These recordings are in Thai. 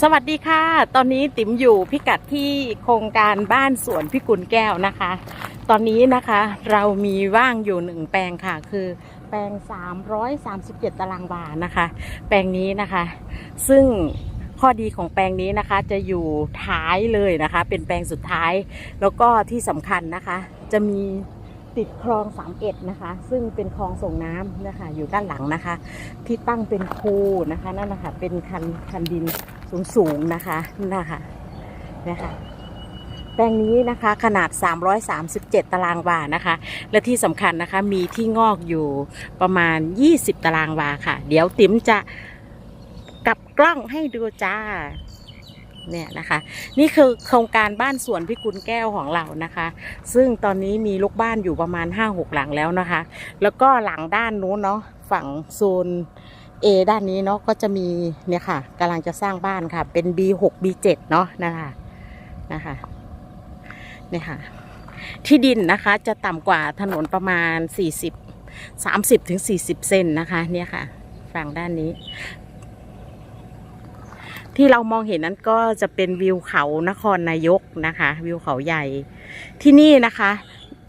สวัสดีค่ะ ตอนนี้ติ๋มอยู่พิกัดที่โครงการบ้านสวนพิกุลแก้วนะคะ ตอนนี้นะคะเรามีว่างอยู่หนึ่งแปลงค่ะ คือแปลง 337 ตารางวานะคะ แปลงนี้นะคะ ซึ่งข้อดีของแปลงนี้นะคะจะอยู่ท้ายเลยนะคะ เป็นแปลงสุดท้าย แล้วก็ที่สำคัญนะคะ จะมีติดคลองสามเอ็ดนะคะ ซึ่งเป็นคลองส่งน้ำนะคะ อยู่ด้านหลังนะคะ ที่ตั้งเป็นคูนะคะนั่นนะคะเป็นคันคันดิน สูงๆนะคะนะคะนะคะแปลงนี้นะคะขนาด 337 ตารางวานะคะ และที่สำคัญนะคะมีที่งอกอยู่ประมาณ 20 ตารางวาค่ะ เดี๋ยวติ๋มจะกลับกล้องให้ดูจ้าเนี่ยนะคะ นี่คือโครงการบ้านสวนพิกุลแก้วของเรานะคะ ซึ่งตอนนี้มีลูกบ้านอยู่ประมาณ 5-6 หลังแล้วนะคะ แล้วก็หลังด้านนู้นเนาะฝั่งโซน A ด้านนี้เนาะก็จะมีเนี่ยค่ะกำลังจะสร้างบ้านค่ะ เป็น B6 B7 เนาะนะคะนะคะเนี่ยค่ะ ที่ดินนะคะจะต่ำกว่าถนนประมาณ 40 30ถึง40 เซนนะคะเนี่ยค่ะฝั่งด้านนี้ ที่เรามองเห็นนั้นก็จะเป็นวิวเขานครนายกนะคะ วิวเขาใหญ่ที่นี่นะคะ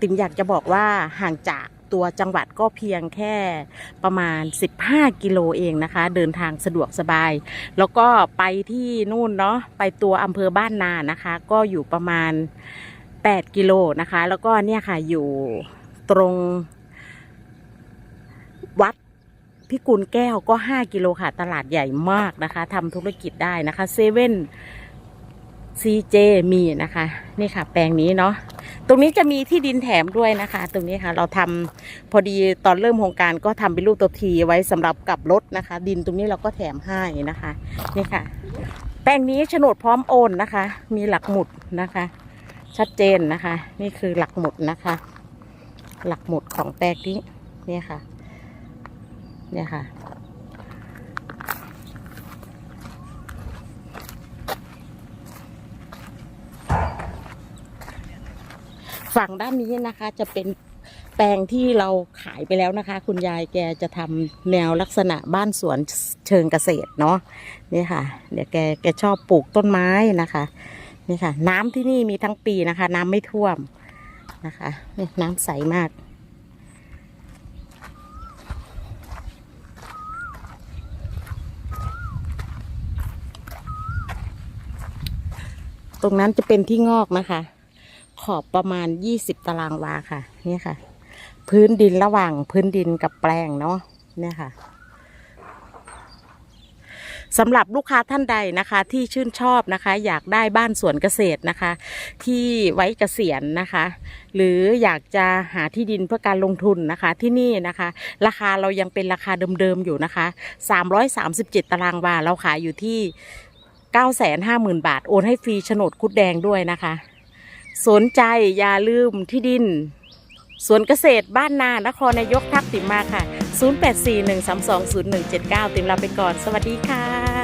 ติ๋มอยากจะบอกว่าห่างจาก ตัวจังหวัดก็เพียงแค่ประมาณ 15 กิโลเองนะคะ เดินทางสะดวกสบาย แล้วก็ไปที่นู่นเนาะไปตัวอำเภอบ้านนานะคะ ก็อยู่ประมาณ 8 กิโลนะคะ แล้วก็เนี่ยค่ะอยู่ตรงวัดพิกุลแก้วก็ 5 กิโลค่ะ ตลาดใหญ่มากนะคะทำธุรกิจได้นะคะเซเว่นซีเจมีนะคะ นี่ค่ะ แปลงนี้เนาะ ตรงนี้จะมีที่ดินแถมด้วยนะคะ ตรงนี้ค่ะ เราทำพอดีตอนเริ่มโครงการก็ทำเป็นรูปตัวทีไว้สำหรับกลับรถนะคะ ดินตรงนี้เราก็แถมให้นะคะนี่ค่ะ แปลงนี้โฉนดพร้อมโอนนะคะ มีหลักหมุดนะคะ ชัดเจนนะคะ นี่คือหลักหมุดนะคะ หลักหมุดของแปลงนี้เนี่ยค่ะ เนี่ยค่ะ ฝั่งด้านนี้นะคะจะเป็นแปลงที่เราขายไปแล้วนะคะ คุณยายแกจะทำแนวลักษณะบ้านสวนเชิงเกษตรเนาะนี่ค่ะ เดี๋ยวแกแกชอบปลูกต้นไม้นะคะ นี่ค่ะ น้ำที่นี่มีทั้งปีนะคะ น้ำไม่ท่วมนะคะนี่น้ำใสมากตรงนั้นจะเป็นที่งอกนะคะ ขอบประมาณ 20 ตารางวาค่ะ นี่ค่ะ พื้นดินระหว่างพื้นดินกับแปลงเนาะเนี่ยค่ะสำหรับลูกค้าท่านใดนะคะที่ชื่นชอบนะคะ อยากได้บ้านสวนเกษตรนะคะ ที่ไว้เกษียณนะคะ หรืออยากจะหาที่ดินเพื่อการลงทุนนะคะที่นี่นะคะ ราคาเรายังเป็นราคาเดิมๆอยู่นะคะ 337 ตารางวาเราขายอยู่ที่ 950,000 บาท โอนให้ฟรีโฉนดคุดแดงด้วยนะคะ สนใจอย่าลืมที่ดิน สวนเกษตรบ้านนานครนายกทักติมมาค่ะ 0841320179 ติมลาไปก่อน สวัสดีค่ะ